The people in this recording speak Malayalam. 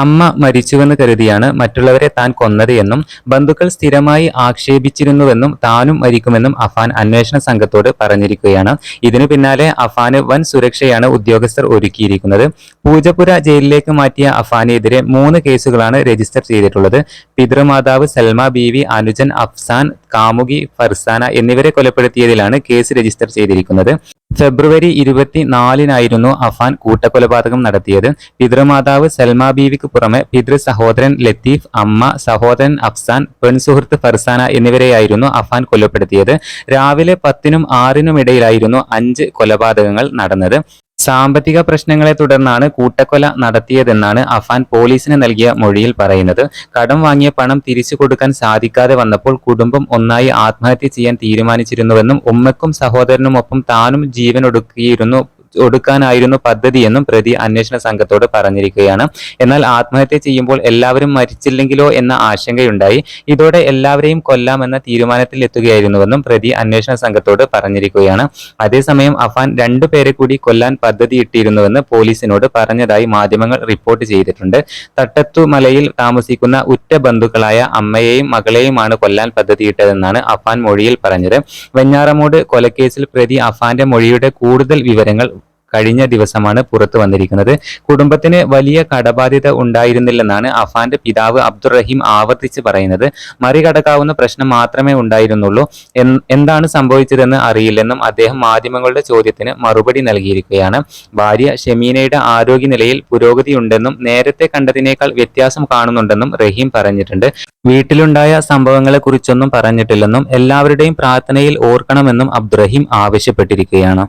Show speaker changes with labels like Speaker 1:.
Speaker 1: അമ്മ മരിച്ചുവെന്ന് കരുതിയാണ് മറ്റുള്ളവരെ താൻ കൊന്നത് എന്നും ബന്ധുക്കൾ സ്ഥിരമായി ആക്ഷേപിച്ചിരുന്നുവെന്നും താനും മരിക്കുമെന്നും അഫാൻ അന്വേഷണ സംഘത്തോട് പറഞ്ഞിരിക്കുകയാണ്. ഇതിനു പിന്നാലെ അഫാന് വൻ സുരക്ഷയാണ് ഉദ്യോഗസ്ഥർ ഒരുക്കിയിരിക്കുന്നത്. പൂജപ്പുര ജയിലിലേക്ക് മാറ്റിയ അഫാനെതിരെ മൂന്ന് കേസുകളാണ് രജിസ്റ്റർ ചെയ്തിട്ടുള്ളത്. പിതൃമാതാവ് സൽമ ബീവി അനുജൻ അഫ്സാൻ കാമുകി ഫർസാന എന്നിവരെ കൊലപ്പെടുത്തിയതിലാണ് കേസ് രജിസ്റ്റർ ചെയ്തിരിക്കുന്നത്. ഫെബ്രുവരി ഇരുപത്തിനാലിനായിരുന്നു അഫാൻ കൂട്ടക്കൊലപാതകം നടത്തിയത്. പിതൃമാതാവ് സൽമ ബീവിക്ക് പുറമെ പിതൃ സഹോദരൻ ലത്തീഫ് അമ്മ സഹോദരൻ അഫ്സാൻ പെൺസുഹൃത്ത് ഫർസാന എന്നിവരെയായിരുന്നു അഫാൻ കൊലപ്പെടുത്തിയത്. രാവിലെ പത്തിനും ആറിനും ഇടയിലായിരുന്നു അഞ്ച് കൊലപാതകങ്ങൾ നടന്നത്. സാമ്പത്തിക പ്രശ്നങ്ങളെ തുടർന്നാണ് കൂട്ടക്കൊല നടത്തിയതെന്നാണ് അഫാൻ പോലീസിന് നൽകിയ മൊഴിയിൽ പറയുന്നത്. കടം വാങ്ങിയ പണം തിരിച്ചു കൊടുക്കാൻ സാധിക്കാതെ വന്നപ്പോൾ കുടുംബം ഒന്നായി ആത്മഹത്യ ചെയ്യാൻ തീരുമാനിച്ചിരുന്നുവെന്നും ഉമ്മക്കും സഹോദരനുമൊപ്പം താനും ജീവൻ ഒടുക്കിയിരുന്നു ഒടുക്കാനായിരുന്നു പദ്ധതിയെന്നും പ്രതി അന്വേഷണ സംഘത്തോട് പറഞ്ഞിരിക്കുകയാണ്. എന്നാൽ ആത്മഹത്യ ചെയ്യുമ്പോൾ എല്ലാവരും മരിച്ചില്ലെങ്കിലോ എന്ന ആശങ്കയുണ്ടായി. ഇതോടെ എല്ലാവരെയും കൊല്ലാമെന്ന തീരുമാനത്തിൽ എത്തുകയായിരുന്നുവെന്നും പ്രതി അന്വേഷണ സംഘത്തോട് പറഞ്ഞിരിക്കുകയാണ്. അതേസമയം അഫാൻ രണ്ടു പേരെ കൂടി കൊല്ലാൻ പദ്ധതിയിട്ടിരുന്നുവെന്ന് പോലീസിനോട് പറഞ്ഞതായി മാധ്യമങ്ങൾ റിപ്പോർട്ട് ചെയ്തിട്ടുണ്ട്. തട്ടത്തു മലയിൽ താമസിക്കുന്ന ഉറ്റ ബന്ധുക്കളായ അമ്മയെയും മകളെയുമാണ് കൊല്ലാൻ പദ്ധതിയിട്ടതെന്നാണ് അഫാൻ മൊഴിയിൽ പറഞ്ഞത്. വെഞ്ഞാറമൂട് കൊലക്കേസിൽ പ്രതി അഫാന്റെ മൊഴിയുടെ കൂടുതൽ വിവരങ്ങൾ കഴിഞ്ഞ ദിവസമാണ് പുറത്തു വന്നിരിക്കുന്നത്. കുടുംബത്തിന് വലിയ കടബാധ്യത ഉണ്ടായിരുന്നില്ലെന്നാണ് അഫാന്റെ പിതാവ് അബ്ദുറഹീം ആവർത്തിച്ച് പറയുന്നത്. മറികടക്കാവുന്ന പ്രശ്നം മാത്രമേ ഉണ്ടായിരുന്നുള്ളൂ. എന്താണ് സംഭവിച്ചതെന്ന് അറിയില്ലെന്നും അദ്ദേഹം മാധ്യമങ്ങളുടെ ചോദ്യത്തിന് മറുപടി നൽകിയിരിക്കുകയാണ്. ഭാര്യ ഷെമീനയുടെ ആരോഗ്യനിലയിൽ പുരോഗതിയുണ്ടെന്നും നേരത്തെ കണ്ടതിനേക്കാൾ വ്യത്യാസം കാണുന്നുണ്ടെന്നും റഹീം പറഞ്ഞിട്ടുണ്ട്. വീട്ടിലുണ്ടായ സംഭവങ്ങളെക്കുറിച്ചൊന്നും പറഞ്ഞിട്ടില്ലെന്നും എല്ലാവരുടെയും പ്രാർത്ഥനയിൽ ഓർക്കണമെന്നും അബ്ദുറഹീം ആവശ്യപ്പെട്ടിരിക്കുകയാണ്.